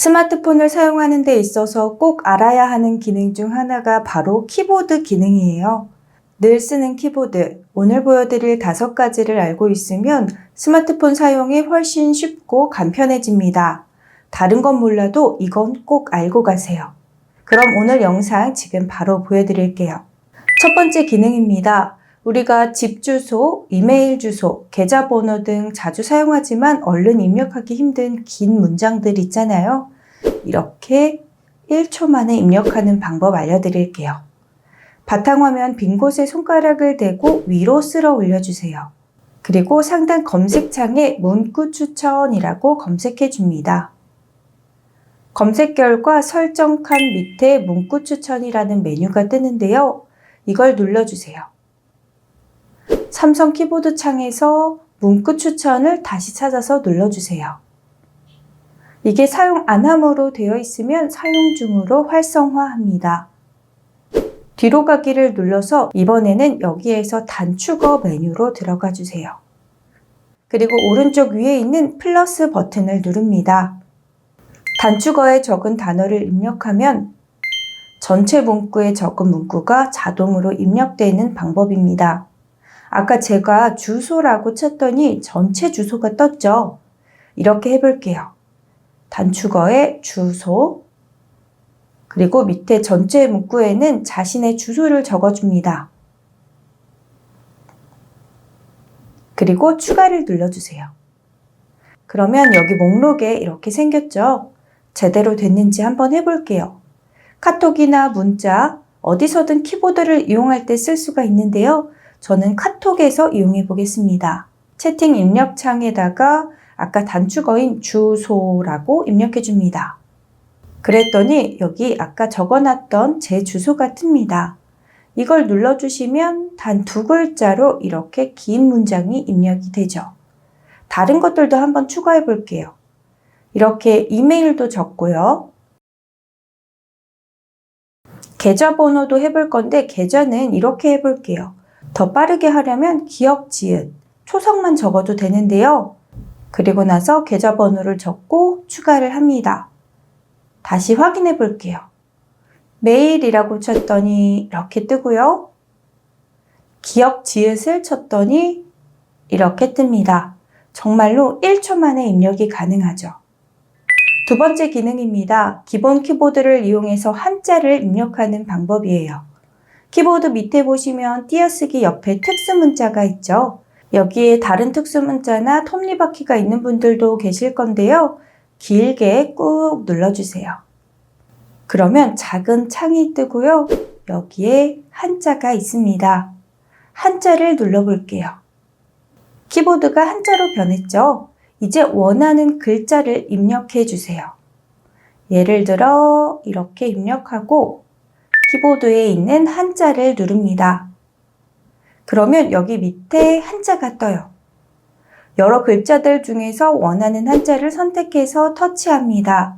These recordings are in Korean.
스마트폰을 사용하는 데 있어서 꼭 알아야 하는 기능 중 하나가 바로 키보드 기능이에요. 늘 쓰는 키보드, 오늘 보여드릴 다섯 가지를 알고 있으면 스마트폰 사용이 훨씬 쉽고 간편해집니다. 다른 건 몰라도 이건 꼭 알고 가세요. 그럼 오늘 영상 지금 바로 보여드릴게요. 첫 번째 기능입니다. 우리가 집 주소, 이메일 주소, 계좌번호 등 자주 사용하지만 얼른 입력하기 힘든 긴 문장들 있잖아요. 이렇게 1초 만에 입력하는 방법 알려드릴게요. 바탕화면 빈 곳에 손가락을 대고 위로 쓸어 올려주세요. 그리고 상단 검색창에 문구 추천이라고 검색해 줍니다. 검색 결과 설정 칸 밑에 문구 추천이라는 메뉴가 뜨는데요. 이걸 눌러주세요. 삼성 키보드 창에서 문구 추천을 다시 찾아서 눌러주세요. 이게 사용 안함으로 되어 있으면 사용 중으로 활성화합니다. 뒤로 가기를 눌러서 이번에는 여기에서 단축어 메뉴로 들어가 주세요. 그리고 오른쪽 위에 있는 플러스 버튼을 누릅니다. 단축어에 적은 단어를 입력하면 전체 문구에 적은 문구가 자동으로 입력되는 방법입니다. 아까 제가 주소라고 쳤더니 전체 주소가 떴죠? 이렇게 해볼게요. 단축어에 주소, 그리고 밑에 전체 문구에는 자신의 주소를 적어줍니다. 그리고 추가를 눌러주세요. 그러면 여기 목록에 이렇게 생겼죠? 제대로 됐는지 한번 해볼게요. 카톡이나 문자, 어디서든 키보드를 이용할 때 쓸 수가 있는데요. 저는 카톡에서 이용해 보겠습니다. 채팅 입력창에다가 아까 단축어인 주소라고 입력해 줍니다. 그랬더니 여기 아까 적어놨던 제 주소가 뜹니다. 이걸 눌러주시면 단 두 글자로 이렇게 긴 문장이 입력이 되죠. 다른 것들도 한번 추가해 볼게요. 이렇게 이메일도 적고요. 계좌번호도 해볼 건데 계좌는 이렇게 해볼게요. 더 빠르게 하려면 기억, 지읒, 초성만 적어도 되는데요. 그리고 나서 계좌번호를 적고 추가를 합니다. 다시 확인해 볼게요. 메일이라고 쳤더니 이렇게 뜨고요. 기억 지읒을 쳤더니 이렇게 뜹니다. 정말로 1초 만에 입력이 가능하죠. 두 번째 기능입니다. 기본 키보드를 이용해서 한자를 입력하는 방법이에요. 키보드 밑에 보시면 띄어쓰기 옆에 특수 문자가 있죠. 여기에 다른 특수 문자나 톱니바퀴가 있는 분들도 계실 건데요. 길게 꾹 눌러주세요. 그러면 작은 창이 뜨고요. 여기에 한자가 있습니다. 한자를 눌러볼게요. 키보드가 한자로 변했죠? 이제 원하는 글자를 입력해 주세요. 예를 들어 이렇게 입력하고 키보드에 있는 한자를 누릅니다. 그러면 여기 밑에 한자가 떠요. 여러 글자들 중에서 원하는 한자를 선택해서 터치합니다.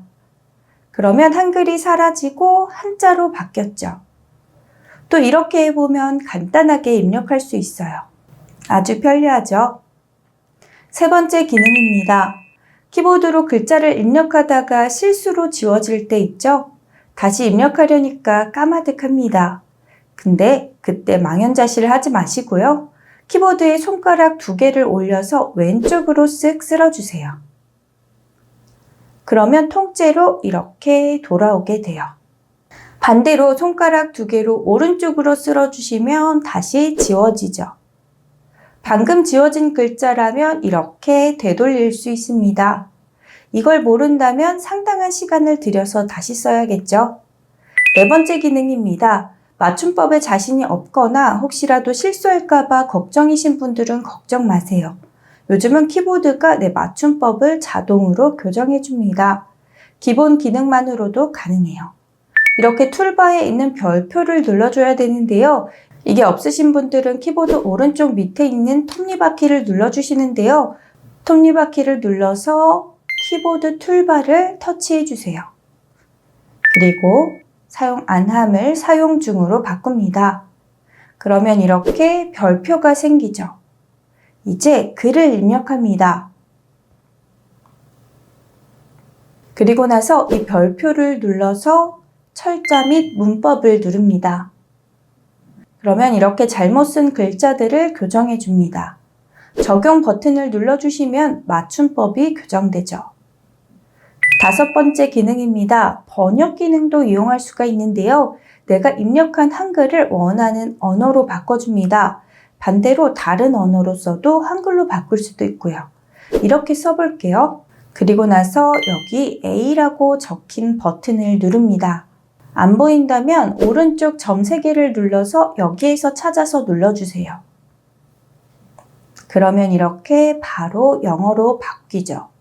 그러면 한글이 사라지고 한자로 바뀌었죠. 또 이렇게 해보면 간단하게 입력할 수 있어요. 아주 편리하죠? 세 번째 기능입니다. 키보드로 글자를 입력하다가 실수로 지워질 때 있죠? 다시 입력하려니까 까마득합니다. 근데 그때 망연자실을 하지 마시고요. 키보드에 손가락 두 개를 올려서 왼쪽으로 쓱 쓸어주세요. 그러면 통째로 이렇게 돌아오게 돼요. 반대로 손가락 두 개로 오른쪽으로 쓸어주시면 다시 지워지죠. 방금 지워진 글자라면 이렇게 되돌릴 수 있습니다. 이걸 모른다면 상당한 시간을 들여서 다시 써야겠죠. 네 번째 기능입니다. 맞춤법에 자신이 없거나 혹시라도 실수할까봐 걱정이신 분들은 걱정 마세요. 요즘은 키보드가 내 맞춤법을 자동으로 교정해 줍니다. 기본 기능만으로도 가능해요. 이렇게 툴바에 있는 별표를 눌러줘야 되는데요. 이게 없으신 분들은 키보드 오른쪽 밑에 있는 톱니바퀴를 눌러주시는데요. 톱니바퀴를 눌러서 키보드 툴바를 터치해 주세요. 그리고 사용 안함을 사용 중으로 바꿉니다. 그러면 이렇게 별표가 생기죠. 이제 글을 입력합니다. 그리고 나서 이 별표를 눌러서 철자 및 문법을 누릅니다. 그러면 이렇게 잘못 쓴 글자들을 교정해 줍니다. 적용 버튼을 눌러주시면 맞춤법이 교정되죠. 다섯 번째 기능입니다. 번역 기능도 이용할 수가 있는데요. 내가 입력한 한글을 원하는 언어로 바꿔줍니다. 반대로 다른 언어로 써도 한글로 바꿀 수도 있고요. 이렇게 써볼게요. 그리고 나서 여기 A라고 적힌 버튼을 누릅니다. 안 보인다면 오른쪽 점 3개를 눌러서 여기에서 찾아서 눌러주세요. 그러면 이렇게 바로 영어로 바뀌죠.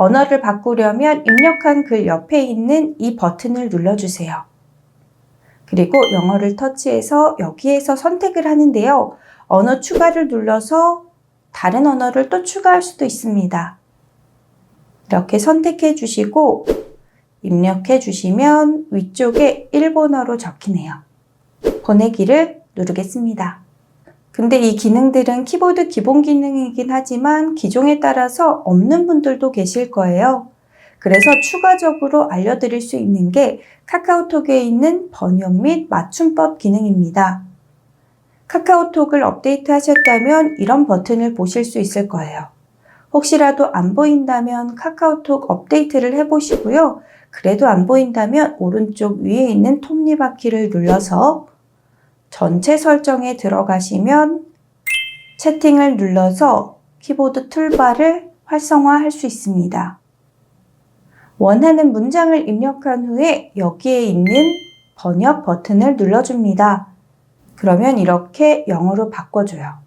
언어를 바꾸려면 입력한 글 옆에 있는 이 버튼을 눌러주세요. 그리고 영어를 터치해서 여기에서 선택을 하는데요. 언어 추가를 눌러서 다른 언어를 또 추가할 수도 있습니다. 이렇게 선택해 주시고 입력해 주시면 위쪽에 일본어로 적히네요. 보내기를 누르겠습니다. 근데 이 기능들은 키보드 기본 기능이긴 하지만 기종에 따라서 없는 분들도 계실 거예요. 그래서 추가적으로 알려드릴 수 있는 게 카카오톡에 있는 번역 및 맞춤법 기능입니다. 카카오톡을 업데이트 하셨다면 이런 버튼을 보실 수 있을 거예요. 혹시라도 안 보인다면 카카오톡 업데이트를 해보시고요. 그래도 안 보인다면 오른쪽 위에 있는 톱니바퀴를 눌러서 전체 설정에 들어가시면 채팅을 눌러서 키보드 툴바를 활성화할 수 있습니다. 원하는 문장을 입력한 후에 여기에 있는 번역 버튼을 눌러줍니다. 그러면 이렇게 영어로 바꿔줘요.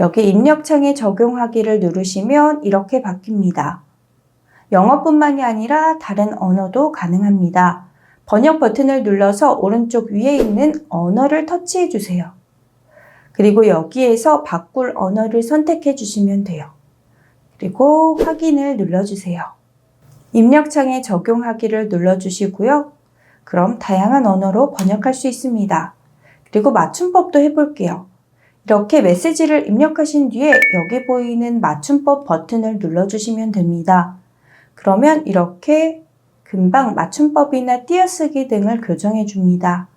여기 입력창에 적용하기를 누르시면 이렇게 바뀝니다. 영어뿐만이 아니라 다른 언어도 가능합니다. 번역 버튼을 눌러서 오른쪽 위에 있는 언어를 터치해 주세요. 그리고 여기에서 바꿀 언어를 선택해 주시면 돼요. 그리고 확인을 눌러주세요. 입력창에 적용하기를 눌러주시고요. 그럼 다양한 언어로 번역할 수 있습니다. 그리고 맞춤법도 해볼게요. 이렇게 메시지를 입력하신 뒤에 여기 보이는 맞춤법 버튼을 눌러주시면 됩니다. 그러면 이렇게 금방 맞춤법이나 띄어쓰기 등을 교정해 줍니다.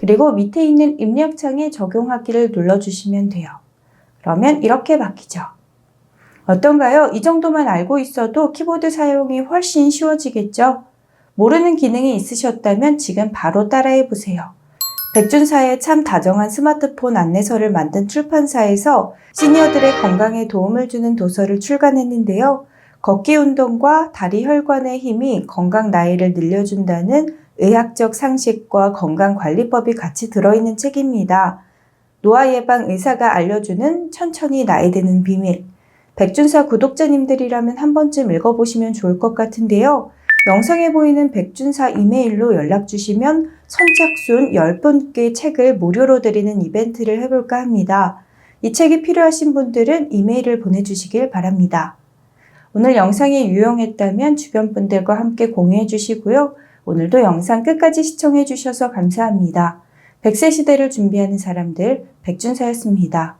그리고 밑에 있는 입력창에 적용하기를 눌러주시면 돼요. 그러면 이렇게 바뀌죠. 어떤가요? 이 정도만 알고 있어도 키보드 사용이 훨씬 쉬워지겠죠? 모르는 기능이 있으셨다면 지금 바로 따라해 보세요. 백준사의 참 다정한 스마트폰 안내서를 만든 출판사에서 시니어들의 건강에 도움을 주는 도서를 출간했는데요. 걷기 운동과 다리 혈관의 힘이 건강 나이를 늘려준다는 의학적 상식과 건강관리법이 같이 들어있는 책입니다. 노화 예방 의사가 알려주는 천천히 나이 드는 비밀. 백준사 구독자님들이라면 한 번쯤 읽어보시면 좋을 것 같은데요. 영상에 보이는 백준사 이메일로 연락 주시면 선착순 10분께 책을 무료로 드리는 이벤트를 해볼까 합니다. 이 책이 필요하신 분들은 이메일을 보내주시길 바랍니다. 오늘 영상이 유용했다면 주변 분들과 함께 공유해 주시고요. 오늘도 영상 끝까지 시청해 주셔서 감사합니다. 100세 시대를 준비하는 사람들 백준사였습니다.